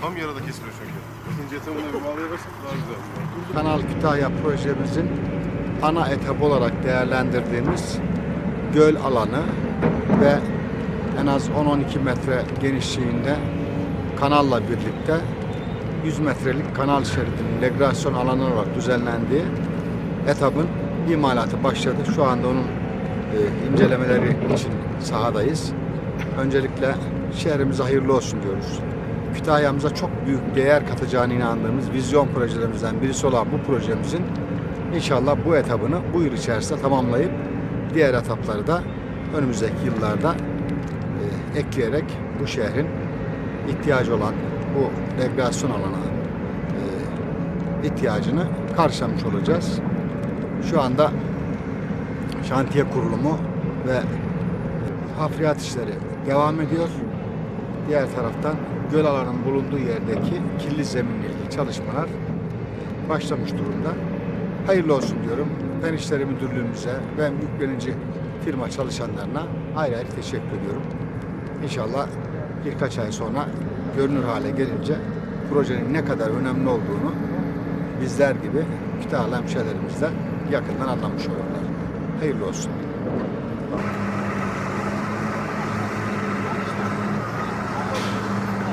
Tam yarada kesiliyor çünkü. İkinci etabına bir bağlayabilirsek daha güzel. Kanal Kütahya projemizin ana etap olarak değerlendirdiğimiz göl alanı ve en az 10-12 metre genişliğinde kanalla birlikte 100 metrelik kanal şeridinin regülasyon alanı olarak düzenlendiği etabın imalatı başladı. Şu anda onun e, incelemeleri için sahadayız. Öncelikle şehrimize hayırlı olsun diyoruz. Kütahya'mıza çok büyük değer katacağına inandığımız vizyon projelerimizden birisi olan bu projemizin inşallah bu etabını bu yıl içerisinde tamamlayıp diğer etapları da önümüzdeki yıllarda e, ekleyerek bu şehrin ihtiyacı olan bu rekreasyon alanı e, ihtiyacını karşılamış olacağız. Şu anda şantiye kurulumu ve hafriyat işleri devam ediyor. Diğer taraftan göl alanının bulunduğu yerdeki kirli zeminle ilgili çalışmalar başlamış durumda. Hayırlı olsun diyorum. Fen İşleri Müdürlüğümüze ve yüklenici firma çalışanlarına ayrı ayrı teşekkür ediyorum. İnşallah birkaç ay sonra görünür hale gelince projenin ne kadar önemli olduğunu bizler gibi Kütahyalı hemşehrilerimiz de yakından anlamış olurlar. Hayırlı olsun.